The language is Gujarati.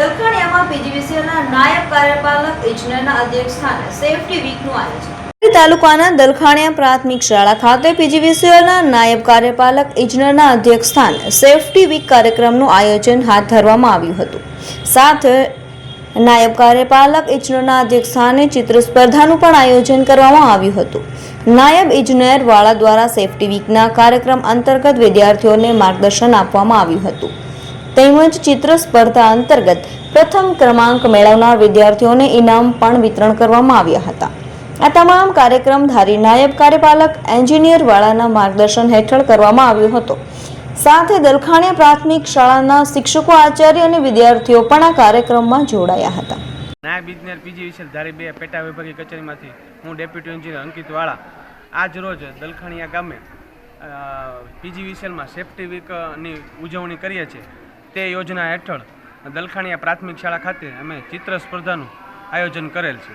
દલખાણિયામાં પીજીવીસીએલના નાયબ કાર્યપાલક ઇજનેરના અધ્યક્ષ સેફટી વીકનું આયોજન. તાલુકાના દલખાણિયા પ્રાથમિક શાળા ખાતે પીજીવીસીએલના નાયબ કાર્યપાલક ઇજનેરના અધ્યક્ષ સ્થાને સેફટી વીક કાર્યક્રમનું આયોજન હાથ ધરવામાં આવ્યું હતું. સાથે નાયબ કાર્યપાલક ઇજનેરના અધ્યક્ષ સ્થાને ચિત્ર સ્પર્ધાનું પણ આયોજન કરવામાં આવ્યું હતું. નાયબ ઇજનેર વાળા દ્વારા સેફટી વીકના કાર્યક્રમ અંતર્ગત વિદ્યાર્થીઓને માર્ગદર્શન આપવામાં આવ્યું હતું. તેમજ ચિત્ર સ્પર્ધા અંતર્ગત પ્રથમ ક્રમાંક મેળવનાર વિદ્યાર્થીઓને ઇનામ પણ વિતરણ કરવામાં આવ્યા હતા. આ તમામ કાર્યક્રમ ધારી નાયબ કાર્યપાલક એન્જિનિયર વાળાના માર્ગદર્શન હેઠળ કરવામાં આવ્યો હતો. સાથે દલખાણીયા પ્રાથમિક શાળાના શિક્ષકો, આચાર્ય અને વિદ્યાર્થીઓ પણ આ કાર્યક્રમમાં જોડાયા હતા. નાયબ ઇજનેર પીજી વિશે ધારી બે પેટા વિભાગીય કચેરીમાંથી હું ડેપ્યુટી એન્જિનિયર અંકિત વાળા. આજ રોજ દલખાણીયા ગામે પીજી વિશેલમાં સેફ્ટી વીકની ઉજવણી કરીએ છીએ. તે યોજના હેઠળ દલખાણીયા પ્રાથમિક શાળા ખાતે અમે ચિત્ર સ્પર્ધાનું આયોજન કરેલ છે.